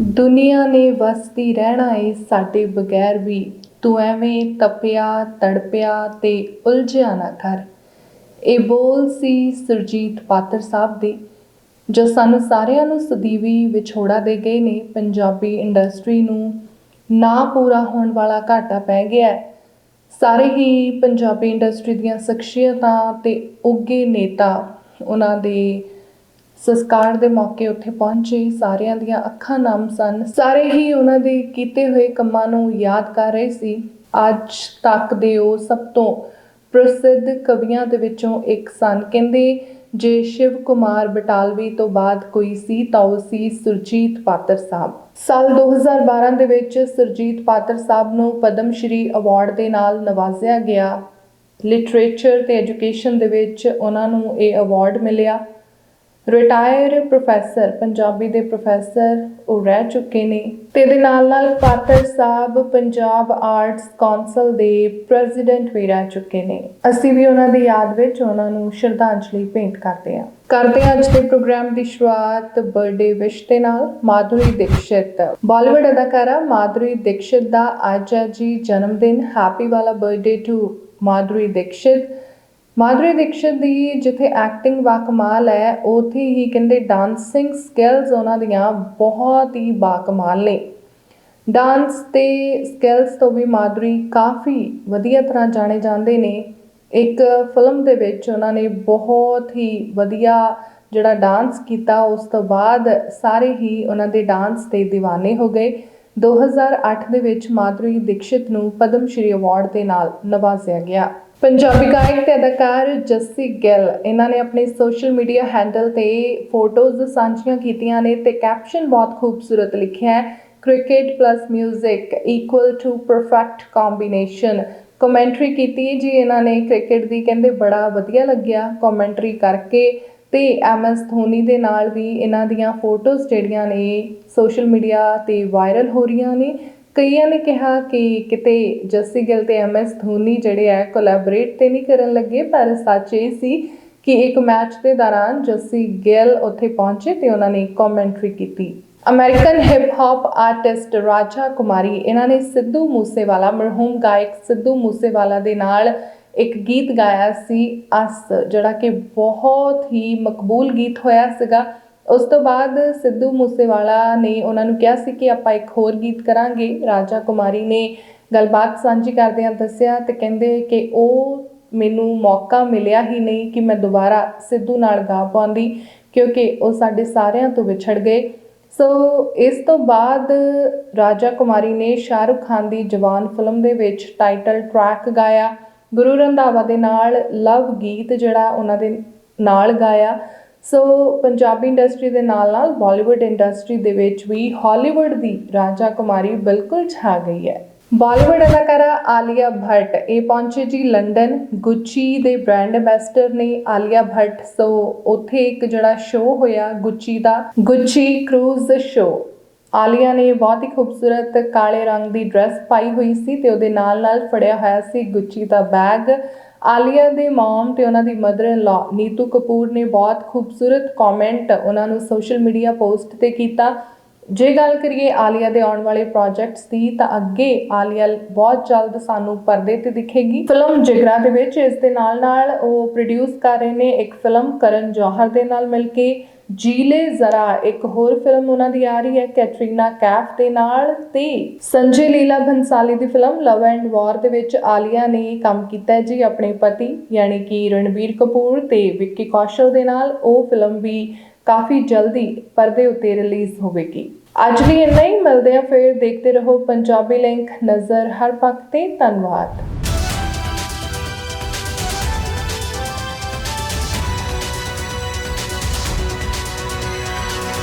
ਦੁਨੀਆ ਨੇ ਵਸਦੀ ਰਹਿਣਾ ਏ ਸਾਡੇ ਬਗੈਰ ਵੀ। ਤੂੰ ਐਵੇਂ ਤਪਿਆ, ਤੜਪਿਆ ਤੇ ਉਲਝਿਆ ਨਾ ਕਰ। ਇਹ ਬੋਲ ਸੀ ਸੁਰਜੀਤ ਪਾਤਰ ਸਾਹਿਬ ਦੇ, ਜੋ ਸਾਨੂੰ ਸਾਰਿਆਂ ਨੂੰ ਸਦੀਵੀ ਵਿਛੋੜਾ ਦੇ ਗਏ ਨੇ। ਪੰਜਾਬੀ ਇੰਡਸਟਰੀ ਨੂੰ ਨਾ ਪੂਰਾ ਹੋਣ ਵਾਲਾ ਘਾਟਾ ਪੈ ਗਿਆ। ਹੈ ਸਾਰੇ ਹੀ ਪੰਜਾਬੀ ਇੰਡਸਟਰੀ ਦੀਆਂ ਸ਼ਖਸੀਅਤਾਂ ਤੇ ਉੱਗੇ ਨੇਤਾ ਉਹਨਾਂ ਦੇ ਸੰਸਕਾਰ ਦੇ ਮੌਕੇ ਉੱਥੇ ਪਹੁੰਚੇ। ਸਾਰਿਆਂ ਦੀਆਂ ਅੱਖਾਂ ਨਮ ਸਨ। ਸਾਰੇ ਹੀ ਉਹਨਾਂ ਦੇ ਕੀਤੇ ਹੋਏ ਕੰਮਾਂ ਨੂੰ ਯਾਦ ਕਰ ਰਹੇ ਸੀ। ਅੱਜ ਤੱਕ ਦੇ ਉਹ ਸਭ ਤੋਂ ਪ੍ਰਸਿੱਧ ਕਵੀਆਂ ਦੇ ਵਿੱਚੋਂ ਇੱਕ ਸਨ। ਕਹਿੰਦੇ, ਜੇ ਸ਼ਿਵ ਕੁਮਾਰ ਬਟਾਲਵੀ ਤੋਂ ਬਾਅਦ ਕੋਈ ਸੀ ਤਾਂ ਉਹ ਸੀ ਸੁਰਜੀਤ ਪਾਤਰ ਸਾਹਿਬ। ਸਾਲ 2012 ਦੇ ਵਿੱਚ ਸੁਰਜੀਤ ਪਾਤਰ ਸਾਹਿਬ ਨੂੰ ਪਦਮ ਸ਼੍ਰੀ ਅਵਾਰਡ ਦੇ ਨਾਲ ਨਵਾਜ਼ਿਆ ਗਿਆ। ਲਿਟਰੇਚਰ ਤੇ ਐਜੂਕੇਸ਼ਨ ਦੇ ਵਿੱਚ ਉਹਨਾਂ ਨੂੰ ਇਹ ਅਵਾਰਡ ਮਿਲਿਆ। ਰਿਟਾਇਰ ਪ੍ਰੋਫੈਸਰ ਪੰਜਾਬੀ ਦੇ ਪ੍ਰੋਫੈਸਰ ਉਹ ਰਹਿ ਚੁੱਕੇ ਨੇ ਤੇ ਇਹਦੇ ਨਾਲ ਨਾਲ ਪਾਤਰ ਸਾਹਿਬ, ਪੰਜਾਬ ਆਰਟਸ ਕੌਂਸਲ ਦੇ ਪ੍ਰੈਜ਼ੀਡੈਂਟ ਵੀ ਰਹਿ ਚੁੱਕੇ ਨੇ। ਅਸੀਂ ਵੀ ਉਹਨਾਂ ਦੀ ਯਾਦ ਵਿੱਚ ਉਹਨਾਂ ਨੂੰ ਸ਼ਰਧਾਂਜਲੀ ਭੇਂਟ ਕਰਦੇ ਹਾਂ। ਕਰਦੇ ਹਾਂ ਅੱਜ ਦੇ ਪ੍ਰੋਗਰਾਮ ਦੀ ਸ਼ੁਰੂਆਤ ਬਰਥਡੇ ਵਿਸ਼ ਦੇ ਨਾਲ, ਮਾਧੁਰੀ ਦੀਕਸ਼ਿਤ। ਬਾਲੀਵੁੱਡ ਅਦਾਕਾਰਾ ਮਾਧੁਰੀ ਦੀਕਸ਼ਿਤ ਦਾ ਅੱਜ ਜੀ ਜਨਮ ਦਿਨ ਹੈਪੀ ਵਾਲਾ ਬਰਥਡੇ ਟੂ ਮਾਧੁਰੀ ਦੀਕਸ਼ਿਤ। ਮਾਧੁਰੀ ਦੀਕਸ਼ਿਤ ਦੀ ਜਿੱਥੇ ਐਕਟਿੰਗ ਬਾਕਮਾਲ ਹੈ, ਉਥੇ ਹੀ ਕਹਿੰਦੇ ਡਾਂਸਿੰਗ ਸਕਿੱਲਸ ਉਹਨਾਂ ਦੀਆਂ ਬਹੁਤ ਹੀ ਬਾਕਮਾਲ ਨੇ। ਡਾਂਸ ਤੇ ਸਕਿੱਲਸ ਤੋਂ ਵੀ ਮਾਧੁਰੀ ਕਾਫੀ ਵਧੀਆ ਤਰ੍ਹਾਂ ਜਾਣੇ ਜਾਂਦੇ ਨੇ। ਇੱਕ ਫਿਲਮ ਦੇ ਵਿੱਚ ਉਹਨਾਂ ਨੇ ਬਹੁਤ ਹੀ ਵਧੀਆ ਜਿਹੜਾ ਡਾਂਸ ਕੀਤਾ, ਉਸ ਤੋਂ ਬਾਅਦ ਸਾਰੇ ਹੀ ਉਹਨਾਂ ਦੇ ਡਾਂਸ ਤੇ دیਵਾਨੇ ਹੋ ਗਏ। 2008 ਦੇ ਵਿੱਚ ਮਾਧੁਰੀ ਦੀਕਸ਼ਿਤ ਨੂੰ ਪਦਮ ਸ਼੍ਰੀ ਅਵਾਰਡ ਦੇ ਨਾਲ ਨਵਾਜ਼ਿਆ ਗਿਆ। ਪੰਜਾਬੀ ਗਾਇਕ ਤੇ ਅਦਾਕਾਰ ਜੱਸੀ ਗਿੱਲ, ਇਹਨਾਂ ਨੇ ਆਪਣੇ ਸੋਸ਼ਲ ਮੀਡੀਆ ਹੈਂਡਲ ਤੇ ਫੋਟੋਜ਼ ਸਾਂਝੀਆਂ ਕੀਤੀਆਂ ਨੇ ਤੇ ਕੈਪਸ਼ਨ ਬਹੁਤ ਖੂਬਸੂਰਤ ਲਿਖਿਆ ਹੈ। Cricket plus 뮤직 equal to perfect combination commentary ਕੀਤੀ ਜੀ ਇਹਨਾਂ ਨੇ ਕ੍ਰਿਕਟ ਦੀ ਕਹਿੰਦੇ ਬੜਾ ਵਧੀਆ ਲੱਗਿਆ ਕਮੈਂਟਰੀ ਕਰਕੇ ਤੇ ਐਮਐਸ ਧੋਨੀ ਦੇ ਨਾਲ ਵੀ ਇਹਨਾਂ ਦੀਆਂ ਫੋਟੋਜ਼ ਜਿਹੜੀਆਂ ਨੇ ਸੋਸ਼ਲ ਮੀਡੀਆ ਤੇ ਵਾਇਰਲ ਹੋ ਰਹੀਆਂ ਨੇ। ਕਈਆਂ ਨੇ ਕਿਹਾ ਕਿ ਕਿਤੇ ਜੱਸੀ ਗਿੱਲ ਤੇ ਐਮਐਸ ਧੋਨੀ ਜਿਹੜੇ ਆ ਕੋਲੈਬੋਰੇਟ ਤੇ ਨਹੀਂ ਕਰਨ ਲੱਗੇ, ਪਰ ਸੱਚ ਇਹ ਸੀ ਕਿ ਇੱਕ ਮੈਚ ਦੇ ਦੌਰਾਨ ਜੱਸੀ ਗਿੱਲ ਉੱਥੇ ਪਹੁੰਚੇ ਤੇ ਉਹਨਾਂ ਨੇ ਕਮੈਂਟਰੀ ਕੀਤੀ। ਅਮਰੀਕਨ ਹਿਪ ਹੌਪ ਆਰਟਿਸਟ ਰਾਜਾ ਕੁਮਾਰੀ, ਇਹਨਾਂ ਨੇ ਸਿੱਧੂ ਮੂਸੇਵਾਲਾ, ਮਰਹੂਮ ਗਾਇਕ ਸਿੱਧੂ ਮੂਸੇਵਾਲਾ ਦੇ ਨਾਲ ਇੱਕ ਗੀਤ ਗਾਇਆ ਸੀ, ਅਸ, ਜਿਹੜਾ ਕਿ ਬਹੁਤ ਹੀ ਮਕਬੂਲ ਗੀਤ ਹੋਇਆ ਸੀਗਾ। ਉਸ ਤੋਂ ਬਾਅਦ ਸਿੱਧੂ ਮੂਸੇਵਾਲਾ ਨੇ ਉਹਨਾਂ ਨੂੰ ਕਿਹਾ ਸੀ ਕਿ ਆਪਾਂ ਇੱਕ ਹੋਰ ਗੀਤ ਕਰਾਂਗੇ। ਰਾਜਾ ਕੁਮਾਰੀ ਨੇ ਗੱਲਬਾਤ ਸਾਂਝੀ ਕਰਦਿਆਂ ਦੱਸਿਆ ਤੇ ਕਹਿੰਦੇ ਕਿ ਉਹ ਮੈਨੂੰ ਮੌਕਾ ਮਿਲਿਆ ਹੀ ਨਹੀਂ ਕਿ ਮੈਂ ਦੁਬਾਰਾ ਸਿੱਧੂ ਨਾਲ ਗਾ ਪਾਉਂਦੀ ਕਿਉਂਕਿ ਉਹ ਸਾਡੇ ਸਾਰਿਆਂ ਤੋਂ ਵਿਛੜ ਗਏ। ਸੋ ਇਸ ਤੋਂ ਬਾਅਦ ਰਾਜਾ ਕੁਮਾਰੀ ਨੇ ਸ਼ਾਹਰੁਖ ਖਾਨ ਦੀ ਜਵਾਨ ਫਿਲਮ ਦੇ ਵਿੱਚ ਟਾਈਟਲ ਟਰੈਕ ਗਾਇਆ। ਗੁਰੂ ਰੰਧਾਵਾ ਦੇ ਨਾਲ ਲਵ ਗੀਤ ਜਿਹੜਾ ਉਹਨਾਂ ਦੇ ਨਾਲ ਗਾਇਆ। ਸੋ ਪੰਜਾਬੀ ਇੰਡਸਟਰੀ ਦੇ ਨਾਲ ਨਾਲ ਬਾਲੀਵੁੱਡ ਇੰਡਸਟਰੀ ਦੇ ਵਿੱਚ ਵੀ ਹਾਲੀਵੁੱਡ ਦੀ ਰਾਜਾ ਕੁਮਾਰੀ ਬਿਲਕੁਲ ਛਾ ਗਈ ਹੈ। ਬਾਲੀਵੁੱਡ ਅਦਾਕਾਰਾ ਆਲੀਆ ਭੱਟ, ਇਹ ਪਹੁੰਚੇ ਜੀ ਲੰਡਨ ਗੁੱਚੀ ਦੇ ਬ੍ਰਾਂਡ ਐਮਬੈਸਡਰ ਨੇ ਆਲੀਆ ਭੱਟ। ਸੋ ਉੱਥੇ ਇੱਕ ਜਿਹੜਾ ਸ਼ੋਅ ਹੋਇਆ ਗੁੱਚੀ ਦਾ ਗੁੱਚੀ ਕਰੂਜ਼ ਸ਼ੋਅ ਆਲੀਆ ਨੇ ਬਹੁਤ ਹੀ ਖੂਬਸੂਰਤ ਕਾਲੇ ਰੰਗ ਦੀ ਡਰੈਸ ਪਾਈ ਹੋਈ ਸੀ ਤੇ ਉਹਦੇ ਨਾਲ ਨਾਲ ਫੜਿਆ ਹੋਇਆ ਸੀ ਗੁੱਚੀ ਦਾ ਬੈਗ ਆਲੀਆ ਦੇ ਮਮ ਤੇ ਉਹਨਾਂ ਦੀ ਮਦਰ ਇਨ ਲਾ ਨੀਤੂ ਕਪੂਰ ਨੇ ਬਹੁਤ ਖੂਬਸੂਰਤ ਕਮੈਂਟ ਉਹਨਾਂ ਨੂੰ ਸੋਸ਼ਲ ਮੀਡੀਆ ਪੋਸਟ ਤੇ ਕੀਤਾ। ਜੇ ਗੱਲ ਕਰੀਏ ਆਲੀਆ ਦੇ ਆਉਣ ਵਾਲੇ ਪ੍ਰੋਜੈਕਟਸ ਦੀ, ਤਾਂ ਅੱਗੇ ਆਲੀਆ ਬਹੁਤ ਜਲਦ ਸਾਨੂੰ ਪਰਦੇ ਤੇ ਦਿਖੇਗੀ। ਫਿਲਮ ਜਿਗਰਾ ਦੇ ਵਿੱਚ ਇਸ ਦੇ ਨਾਲ ਨਾਲ ਉਹ ਪ੍ਰੋਡਿਊਸ ਕਰ ਰਹੇ ਨੇ ਇੱਕ ਫਿਲਮ ਕਰਨ ਜੌਹਰ ਦੇ ਨਾਲ ਮਿਲ ਕੇ। ਜੀਲੇ ਜ਼ਰਾ, ਇੱਕ ਹੋਰ ਫਿਲਮ ਉਹਨਾਂ ਦੀ ਆ ਰਹੀ ਹੈ, ਕੈਟਰੀਨਾ ਕੈਫ ਦੇ ਨਾਲ ਤੇ ਸੰਜੇ ਲੀਲਾ ਭੰਸਾਲੀ ਦੀ ਫਿਲਮ ਲਵ ਐਂਡ ਵਾਰ ਦੇ ਵਿੱਚ ਆਲੀਆ ਨੇ ਕੰਮ ਕੀਤਾ ਜੀ ਆਪਣੇ ਪਤੀ, ਯਾਨੀ ਕਿ ਰਣਬੀਰ ਕਪੂਰ ਤੇ ਵਿੱਕੀ ਕੌਸ਼ਲ ਦੇ ਨਾਲ। ਉਹ ਫਿਲਮ ਵੀ ਕਾਫੀ ਜਲਦੀ ਪਰਦੇ ਉੱਤੇ ਰਿਲੀਜ਼ ਹੋਵੇਗੀ। ਅੱਜ ਲਈ ਇੰਨਾ ਹੀ, ਮਿਲਦੇ ਆ ਫਿਰ, ਦੇਖਦੇ ਰਹੋ ਪੰਜਾਬੀ ਲਿੰਕ, ਨਜ਼ਰ ਹਰ ਪੱਖ ਤੇ ਧੰਨਵਾਦ।